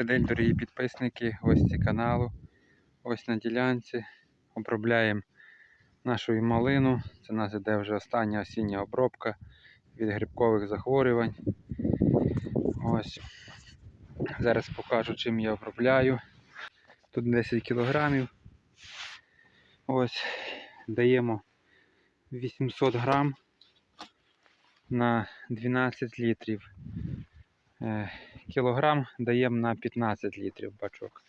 Добрий день, дорогі підписники, гості каналу. Ось на ділянці обробляємо нашу малину. Це нас іде вже остання осіння обробка від грибкових захворювань. Ось. Зараз покажу, чим я обробляю. Тут 10 кілограмів. Ось даємо 800 грам на 12 літрів. Е, Кілограм даємо на 15 літрів бачок.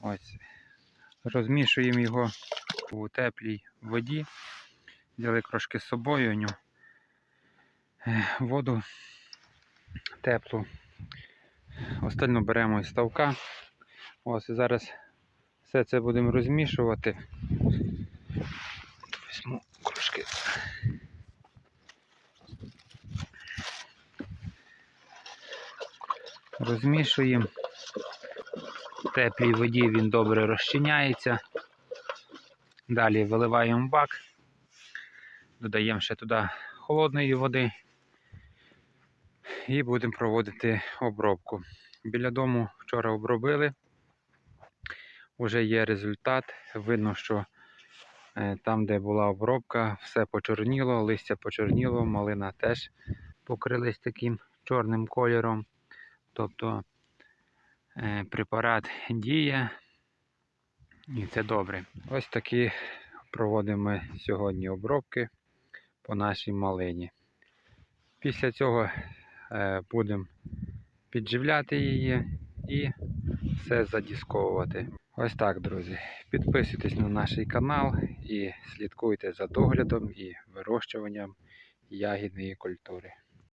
Ось. Розмішуємо його у теплій воді. Взяли трошки з собою. Е, Воду теплу. Остальну беремо із ставка. Ось і зараз все це будемо розмішувати. Візьму трошки. Розмішуємо. В теплій воді він добре розчиняється. Далі виливаємо бак, додаємо ще туди холодної води і будемо проводити обробку. Біля дому вчора обробили. Уже є результат. Видно, що е, там, де була обробка, все почорніло, листя почорніло, малина теж покрились таким чорним кольором. Тобто е, препарат діє і це добре. Ось такі проводимо сьогодні обробки по нашій малині. Після цього е, будемо підживляти її і все задісковувати. Ось так, друзі. Підписуйтесь на наш канал і слідкуйте за доглядом і вирощуванням ягідної культури.